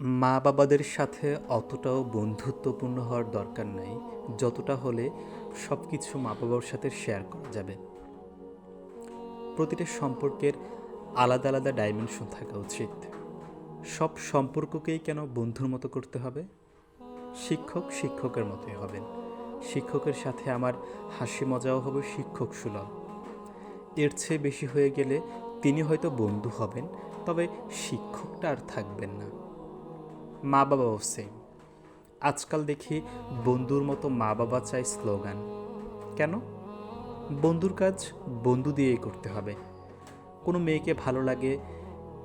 মা বাবাদের সাথে অতটাও বন্ধুত্বপূর্ণ হওয়ার দরকার নাই, যতটা হলে সব কিছু মা বাবার সাথে শেয়ার করা যাবে। প্রতিটা সম্পর্কের আলাদা আলাদা ডাইমেনশন থাকা উচিত। সব সম্পর্ককেই কেন বন্ধুর মতো করতে হবে? শিক্ষক শিক্ষকের মতোই হবেন। শিক্ষকের সাথে আমার হাসি মজাও হবে, শিক্ষক সুলভ। এর চেয়ে বেশি হয়ে গেলে তিনি হয়তো বন্ধু হবেন, তবে শিক্ষকটা আর থাকবেন না। মা বাবাও সেম আজকাল দেখি বন্ধুর মতো মা বাবা চাই স্লোগান কেন? বন্ধুর কাজ বন্ধু দিয়েই করতে হবে। কোনো মেয়েকে ভালো লাগে,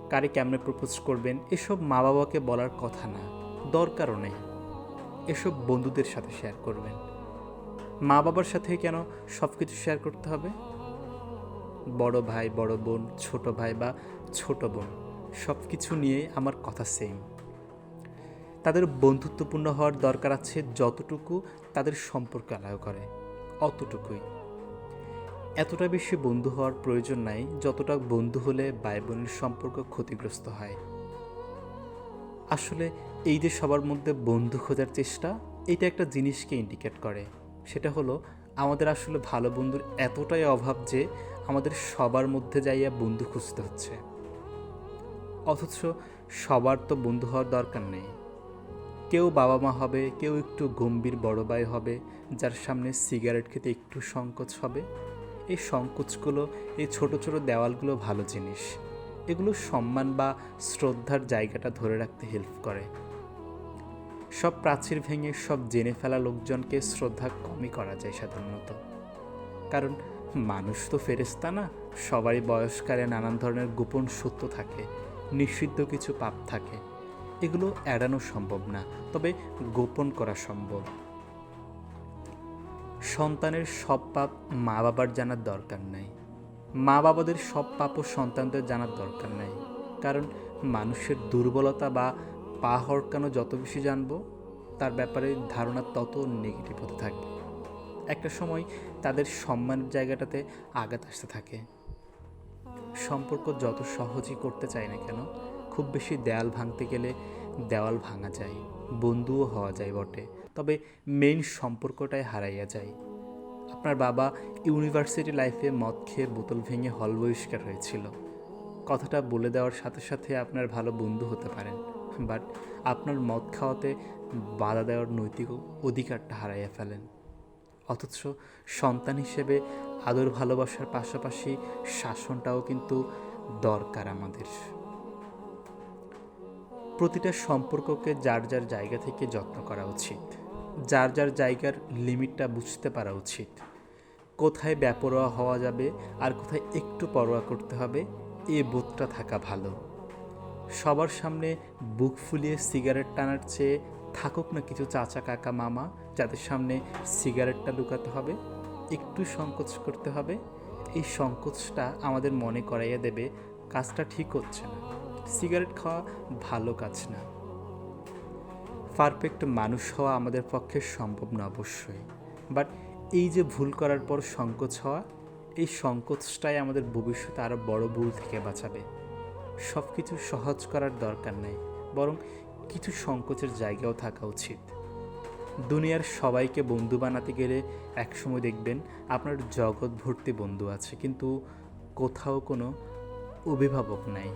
কারে কেমনে প্রপোজ করবেন, এসব মা বাবাকে বলার কথা না, দরকারও নেই। এসব বন্ধুদের সাথে শেয়ার করবেন। মা বাবার সাথে কেন সব কিছু শেয়ার করতে হবে? বড় ভাই, বড় বোন, ছোট ভাই বা ছোট বোন সব কিছু নিয়ে আমার কথা সেম তাদের বন্ধুত্বপূর্ণ হওয়ার দরকার আছে যতটুকু তাদের সম্পর্ক আলাদা করে, অতটুকুই। এতটা বেশি বন্ধু হওয়ার প্রয়োজন নাই, যতটা বন্ধু হলে ভাই বোনের সম্পর্ক ক্ষতিগ্রস্ত হয়। আসলে এই যে সবার মধ্যে বন্ধু খোঁজার চেষ্টা, এটা একটা জিনিসকে ইন্ডিকেট করে। সেটা হলো, আমাদের আসলে ভালো বন্ধুর এতটাই অভাব যে আমাদের সবার মধ্যে যাইয়া বন্ধু খুঁজতে হচ্ছে। অথচ সবার তো বন্ধু হওয়ার দরকার নেই। কেউ বাবা মা হবে, কেউ একটু গম্ভীর বড় ভাই হবে, যার সামনে সিগারেট খেতে একটু সংকোচ হবে। এই সংকোচগুলো, এই ছোট ছোট দেওয়ালগুলো ভালো জিনিস। এগুলো সম্মান বা শ্রদ্ধার জায়গাটা ধরে রাখতে হেল্প করে। সব প্রাচীর ভেঙে সব জেনে ফেলা লোকজনকে শ্রদ্ধা কমই করা যায় সাধারণত। কারণ মানুষ তো ফেরেস্তা না, সবারই বয়সকালে নানান ধরনের গোপন সত্য থাকে, নিষিদ্ধ কিছু পাপ থাকে। এগুলো এড়ানো সম্ভব না, তবে গোপন করা সম্ভব। সন্তানের সব পাপ মা বাবার জানার দরকার নাই। মা বাবাদের সব পাপও সন্তানদের জানার দরকার নাই। কারণ মানুষের দুর্বলতা বা পা হড়কানো যত বেশি জানব, তার ব্যাপারে ধারণা তত নেগেটিভ হতে থাকবে একটা সময় তাদের সম্মানের জায়গাটাতে আঘাত আসতে থাকে। সম্পর্ক যত সহজই করতে চায় না কেন খুব বেশি দেয়াল ভাঙতে গেলে দেওয়াল ভাঙা যায়, বন্ধুও হওয়া যায় বটে। তবে মেইন সম্পর্কটাই হারাইয়া যায়। আপনার বাবা ইউনিভার্সিটি লাইফে মদ খেয়ে বোতল ভেঙে হল বহিষ্কার হয়েছিল। কথাটা বলে দেওয়ার সাথে সাথে আপনার ভালো বন্ধু হতে পারেন, বাট আপনার মদ খাওয়াতে বাধা দেওয়ার নৈতিক অধিকারটা হারাইয়া ফেলেন। অথচ সন্তান হিসেবে আদর ভালোবাসার পাশাপাশি শাসনটাও কিন্তু দরকার আমাদের। প্রতিটা সম্পর্ককে যার যার জায়গা থেকে যত্ন করা উচিত, যার যার জায়গার লিমিটটা বুঝতে পারা উচিত। কোথায় ব্যাপরোয়া হওয়া যাবে আর কোথায় একটু পরোয়া করতে হবে, এ বোধটা থাকা ভালো। সবার সামনে বুক ফুলিয়ে সিগারেট টানার চেয়ে থাকুক না কিছু চাচা, কাকা, মামা, যাদের সামনে সিগারেটটা লুকাতে হবে, একটু সংকোচ করতে হবে, এই সংকোচটা আমাদের মনে করাইয়া দেবে, কাজটা ঠিক হচ্ছে না। সিগারেট খাওয়া ভালো কাজ না। পারফেক্ট মানুষ হওয়া আমাদের পক্ষে সম্ভব না অবশ্যই। বাট এই যে ভুল করার পর সংকোচ হওয়া, এই সংকোচটাই আমাদের ভবিষ্যতে আরও বড় ভুল থেকে বাঁচাবে। সব কিছু সহজ করার দরকার নেই, বরং কিছু সংকোচের জায়গাও থাকা উচিত। দুনিয়ার সবাইকে বন্ধু বানাতে গেলে একসময় দেখবেন আপনার জগৎ ভর্তি বন্ধু আছে, কিন্তু কোথাও কোনো অভিভাবক নাই।